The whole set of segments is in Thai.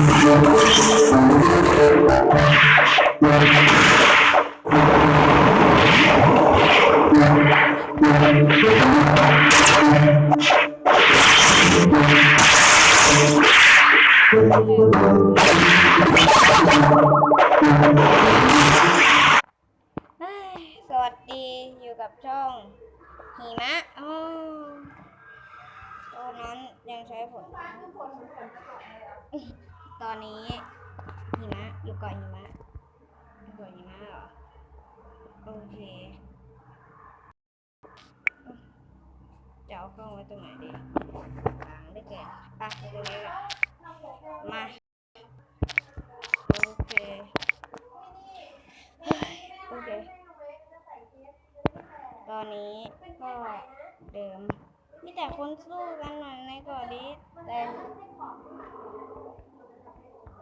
เฮ้ยสวัสดีอยู่กับช่องหิมะอ๋อตอนนั้นยังใช้ผล ตอนนี้หิมะอยู่เก่อนหิมะอยู่เก่อนหิมะเหรอโอเคจะเอากล้องไว้ตรงไหนดีกลางได้เกินอะไปตรงนี้ก่อนมาโอเคโอเค ตอนนี้ก็เดิม มีแต่คนสู้กันหน่อยในเกาะดิสแต่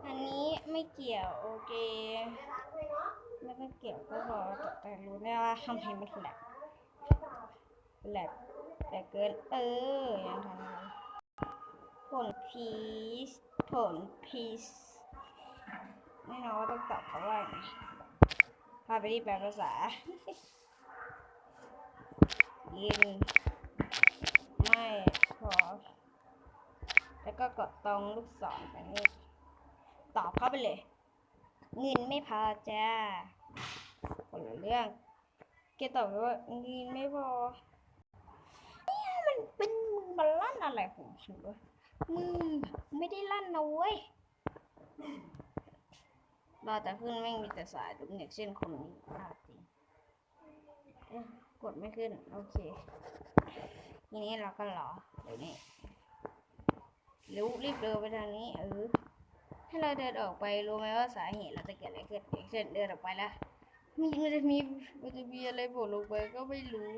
อันนี้ไม่เกี่ยวโอเคไม่ต้องเกี่ยวก็พอแต่แต่รู้ได้ว่าทำให้มันแหลกแหลกแต่เกินเออยังทันเลยผลพีซผลพีซแน่นอนว่าต้องตอบเขาว่าไงพาไปที่แปลภาษายินไม่พอแล้วก็กดตรงลูกศรไปนี่ ตอบเข้าไปเลย เงินไม่พอจ้าคนละเรื่องแกตอบไปว่าเงินไม่พอเนี่ยมันเป็นมึงมาลั่นอะไรของฉันวะมึงไม่ได้ลั่นนะเว้ยรอแต่ขึ้นแม่งมีแต่สายดุอย่างเช่นคนนี้พลาดจริงเอ๊ะกดไม่ขึ้น โอเค ทีนี้เราก็รอเดี๋ยวนี้รู้รีบเดินไปทางนี้เออ ถ้าเราเดินออกไปรู้ไหมว่าสาเหตุเราจะเกิดอะไรขึ้นอย่างเช่นเดินออกไปแล้วมีมันจะมีมันจะมีอะไรโผล่ลงไปก็ไม่รู้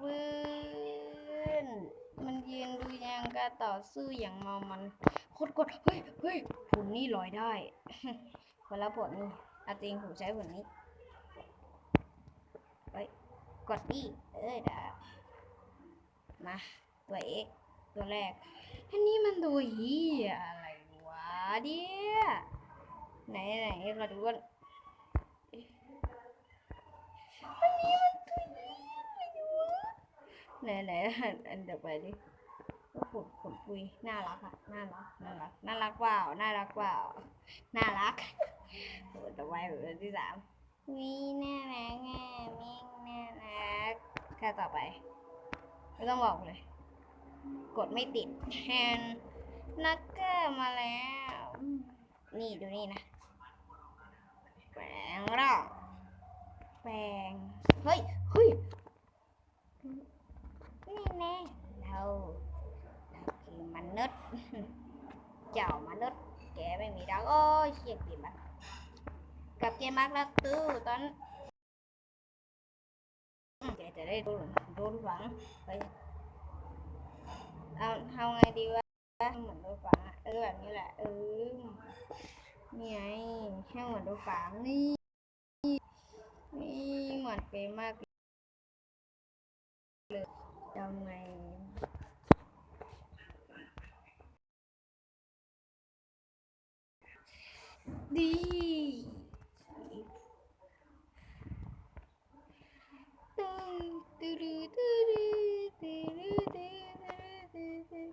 เพื่อนมันยืนดูยังการต่อสู้อย่างเมามันโคตรกดเฮ้ยเฮ้ยผลนี้ลอยได้คนละผลนี่อาจริงผมใช้ผลนี้เฮ้ยกดดิเอ้ยดามาตัวเอก ตัวแรก อันนี้มันตัวเฮียอะไรวะเนี่ยไหนไหนเราดูกันอันนี้มันตัวเฮียอะไรวะไหนไหนอันอันเดี๋ยวไปดิก็ขุดขุดปุยน่ารักอะน่ารักน่ารักน่ารักเปล่าน่ารักเปล่าน่ารักต่อไปแบบที่สามมีน่ารักอะมีน่ารักแค่ต่อไป ไม่ต้องบอกเลย กดไม่ติดแทนนักเกอร์มาแล้ว นี่ดูนี่นะ แปลงร่างแปลง เฮ้ย เฮ้ย นี่แน่เราเราคือมนุษย์เจ้ามนุษย์แกไม่มีดาวโอ้ยเชียเกมบักกับเกมบักแล้วตู้ตอนแกจะได้โดนโดนฝังไป เอาทำไงดีวะเหมือนดนฝังอะเออแบบนี้แหละ เออนี่ไงแค่เหมือนโดนฝังนี่นี่เหมือนเป๊ะมากเลยทำไงดีตึ้งตึ้งตึ้งตึ้งตึ้งตึ้งตึ้งตึ้งตึ้ง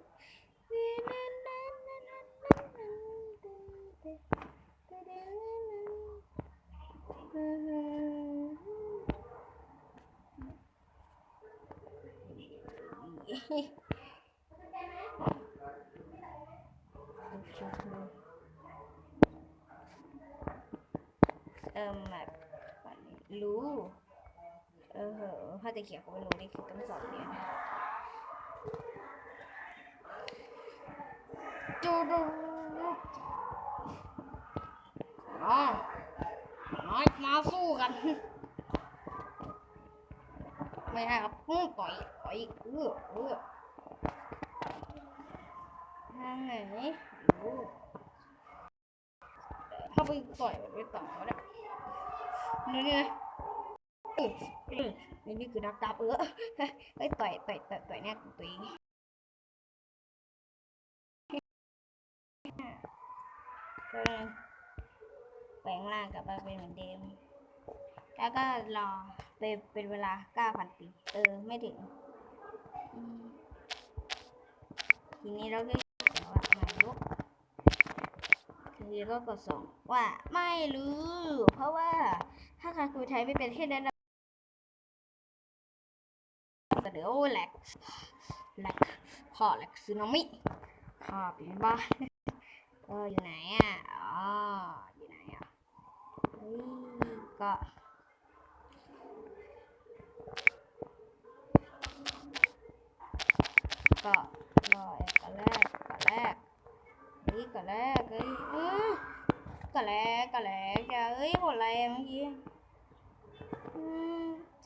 เอิมแบบรู้ เออเหอะถ้าจะเขียนเขาไม่รู้นี่คือต้องสอนเนี่ยจูดูอ๋อน้อยมาสู้กัน ไม่ได้ครับปุ้งต่อยต่อยเออเออทางไหนเข้าไปปล่อยไปต่อแล้วนี่นี่นี่นี่คือนักดาบเออเฮ้ยต่อยต่อยต่อยต่อยแน่ตัวเองก็แปลงร่างกลับมาเป็นเหมือนเดิม แล้วก็รอ ไปเป็นเวลา9,000ปี เออ ไม่ถึง ทีนี้เราก็วอะมาลุกทีนี้ก็กดส่งว่าไม่รู้ เพราะว่าถ้าใครคุยไทยไม่เป็นแค่นั้นนะแต่เดี๋ยวแหลกแหลกขอแหลกซึนามิขอเป็นบ้าเอออยู่ไหนอะ อ๋อ อยู่ไหนอะเฮ้ ยก็ก็รอก่อนแรกก่อนแรกเฮ้ยก่อนแรกเฮ้ยอื้อก่อนแรกก่อนแรกจะเอ้ยหมดอะไรอะเมื่อกี้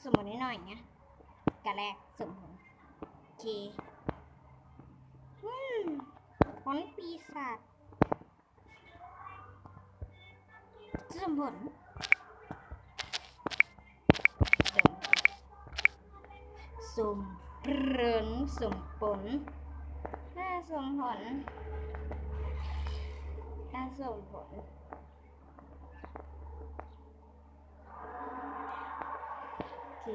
สมมตินิดหน่อยเนี้ยก่อนแรกสมผลโอเคอืมผลปีศาจสมผลสม ผลสมผลน่าสมผลน่าสมผลโอเค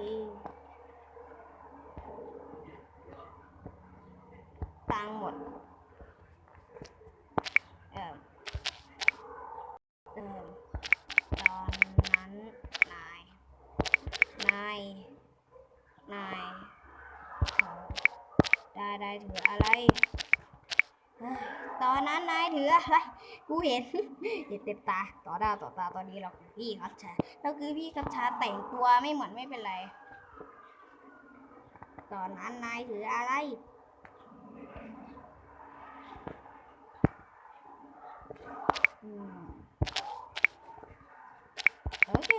ตังหมด เออเออตอนนั้นนาย นาย นายเขาได้ได้ถืออะไรเฮ้ยตอนนั้นนายถื อะไรกูเห็นเห็นเต็มตาต่อหน้าต่อตาตอนนี้เราคือพี่คับชาเราคือพี่คับชาแต่งตัวไม่เหมือนไม่เป็นไร ตอนนั้นนายถืออะไรโอเค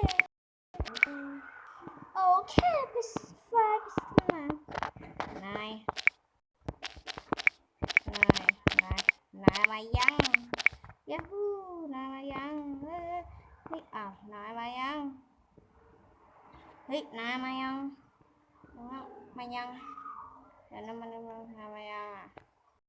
โอเคพิสฟาพิสมานายนายนายนายมายัง ยาฮูนายมายังเฮ้ยเฮ้ยอ้าวนายมายังเฮ้ยนายมายังมายังเดี๋ยวน้ำมันน้ำมันนายมายังอะ